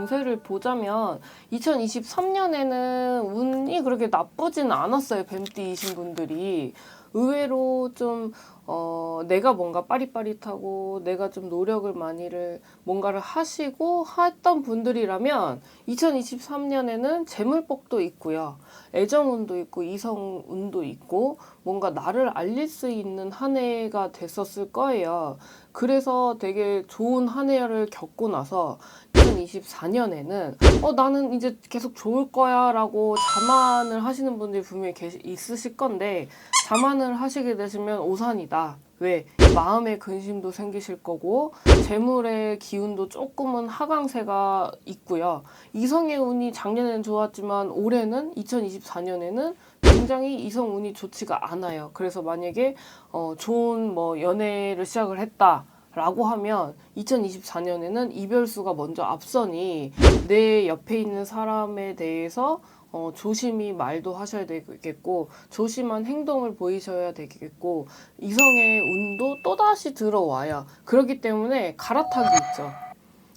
운세를 보자면 2023년에는 운이 그렇게 나쁘진 않았어요. 뱀띠이신 분들이. 의외로 좀, 어, 내가 뭔가 빠릿빠릿하고 내가 좀 노력을 많이를 뭔가를 하시고 했던 분들이라면 2023년에는 재물복도 있고요. 애정운도 있고 이성운도 있고 뭔가 나를 알릴 수 있는 한 해가 됐었을 거예요. 그래서 되게 좋은 한 해를 겪고 나서 2024년에는 어 나는 이제 계속 좋을 거야라고 자만을 하시는 분들이 분명히 계시, 있으실 건데 자만을 하시게 되시면 오산이다. 왜? 마음의 근심도 생기실 거고 재물의 기운도 조금은 하강세가 있고요. 이성의 운이 작년에는 좋았지만 올해는 2024년에는 굉장히 이성 운이 좋지가 않아요. 그래서 만약에 어, 좋은 뭐 연애를 시작을 했다. 라고 하면 2024년에는 이별수가 먼저 앞서니 내 옆에 있는 사람에 대해서 어, 조심히 말도 하셔야 되겠고 조심한 행동을 보이셔야 되겠고 이성의 운도 또다시 들어와요. 그렇기 때문에 갈아타기 있죠.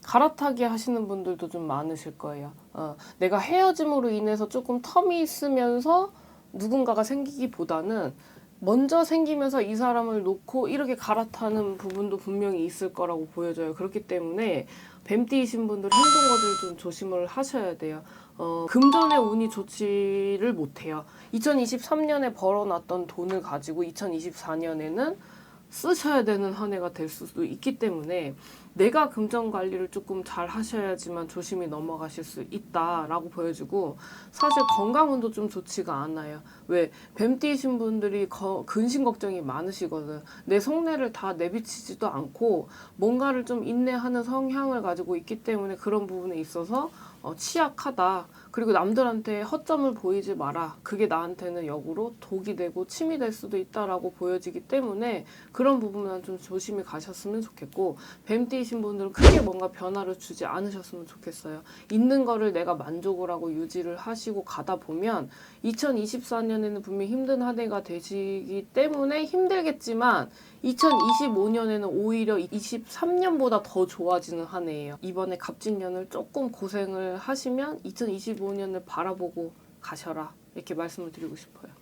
갈아타기 하시는 분들도 좀 많으실 거예요. 어, 내가 헤어짐으로 인해서 조금 텀이 있으면서 누군가가 생기기보다는 먼저 생기면서 이 사람을 놓고 이렇게 갈아타는 부분도 분명히 있을 거라고 보여져요. 그렇기 때문에 뱀띠이신 분들 행동 거절 좀 조심을 하셔야 돼요. 어, 금전의 운이 좋지를 못해요. 2023년에 벌어놨던 돈을 가지고 2024년에는 쓰셔야 되는 한 해가 될 수도 있기 때문에 내가 금전 관리를 조금 잘 하셔야지만 조심히 넘어가실 수 있다라고 보여지고 사실 건강운도 좀 좋지가 않아요. 왜 뱀띠이신 분들이 거- 근심 걱정이 많으시거든. 내 속내를 다 내비치지도 않고 뭔가를 좀 인내하는 성향을 가지고 있기 때문에 그런 부분에 있어서 어, 취약하다. 그리고 남들한테 허점을 보이지 마라. 그게 나한테는 역으로 독이 되고 침이 될 수도 있다라고 보여지기 때문에 그런 부분은 좀 조심히 가셨으면 좋겠고 뱀띠이신 분들은 크게 뭔가 변화를 주지 않으셨으면 좋겠어요. 있는 거를 내가 만족을 하고 유지를 하시고 가다 보면 2024년에는 분명히 힘든 한 해가 되시기 때문에 힘들겠지만 2025년에는 오히려 23년보다 더 좋아지는 한 해예요. 이번에 갑진년을 조금 고생을 하시면 2025년을 바라보고 가셔라. 이렇게 말씀을 드리고 싶어요.